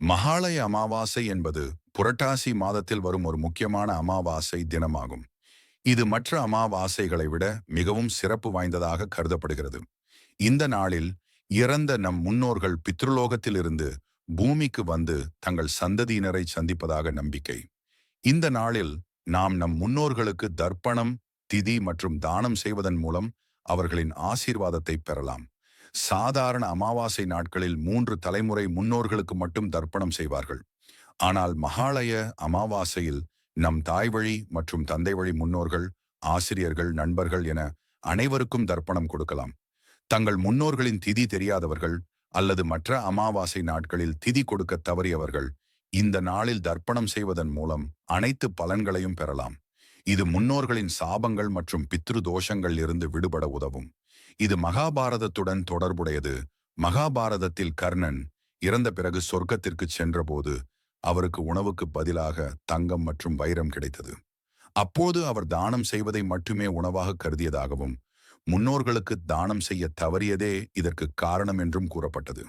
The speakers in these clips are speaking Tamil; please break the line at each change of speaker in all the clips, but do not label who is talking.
மகாலய அமாவாசை என்பது புரட்டாசி மாதத்தில் வரும் ஒரு முக்கியமான அமாவாசை தினமாகும். இது மற்ற அமாவாசைகளை விட மிகவும் சிறப்பு வாய்ந்ததாக கருதப்படுகிறது. இந்த நாளில் இறந்த நம் முன்னோர்கள் பித்ருலோகத்திலிருந்து பூமிக்கு வந்து தங்கள் சந்ததியினரை சந்திப்பதாக நம்பிக்கை. இந்த நாளில் நாம் நம் முன்னோர்களுக்கு தர்ப்பணம் திதி மற்றும் தானம் செய்வதன் மூலம் அவர்களின் ஆசீர்வாதத்தை பெறலாம். சாதாரண அமாவாசை நாட்களில் மூன்று தலைமுறை முன்னோர்களுக்கு மட்டும் தர்ப்பணம் செய்வார்கள். ஆனால் மகாலய அமாவாசையில் நம் தாய் வழி மற்றும் தந்தை வழி முன்னோர்கள் ஆசிரியர்கள் நண்பர்கள் என அனைவருக்கும் தர்ப்பணம் கொடுக்கலாம். தங்கள் முன்னோர்களின் திதி தெரியாதவர்கள் அல்லது மற்ற அமாவாசை நாட்களில் திதி கொடுக்க தவறியவர்கள் இந்த நாளில் தர்ப்பணம் செய்வதன் மூலம் அனைத்து பலன்களையும் பெறலாம். இது முன்னோர்களின் சாபங்கள் மற்றும் பித்ரு தோஷங்கள் இருந்து விடுபட உதவும். இது மகாபாரதத்துடன் தொடர்புடையது. மகாபாரதத்தில் கர்ணன் இறந்த பிறகு சொர்க்கத்திற்கு சென்றபோது அவருக்கு உணவுக்கு பதிலாக தங்கம் மற்றும் வைரம் கிடைத்தது. அப்போது அவர் தானம் செய்வதை மட்டுமே உணவாக கருதியதாகவும் முன்னோர்களுக்கு தானம் செய்ய தவறியதே இதற்கு காரணம் என்றும் கூறப்பட்டது.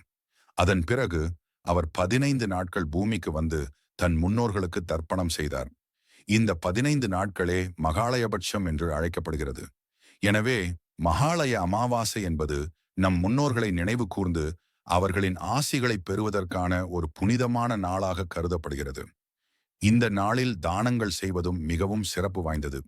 அதன் பிறகு அவர் பதினைந்து நாட்கள் பூமிக்கு வந்து தன் முன்னோர்களுக்கு தர்ப்பணம் செய்தார். இந்த பதினைந்து நாட்களே மகாலயபட்சம் என்று அழைக்கப்படுகிறது. எனவே மகாலய அமாவாசை என்பது நம் முன்னோர்களை நினைவு கூர்ந்து அவர்களின் ஆசிகளை பெறுவதற்கான ஒரு புனிதமான நாளாக கருதப்படுகிறது. இந்த நாளில் தானங்கள் செய்வதும் மிகவும் சிறப்பு வாய்ந்தது.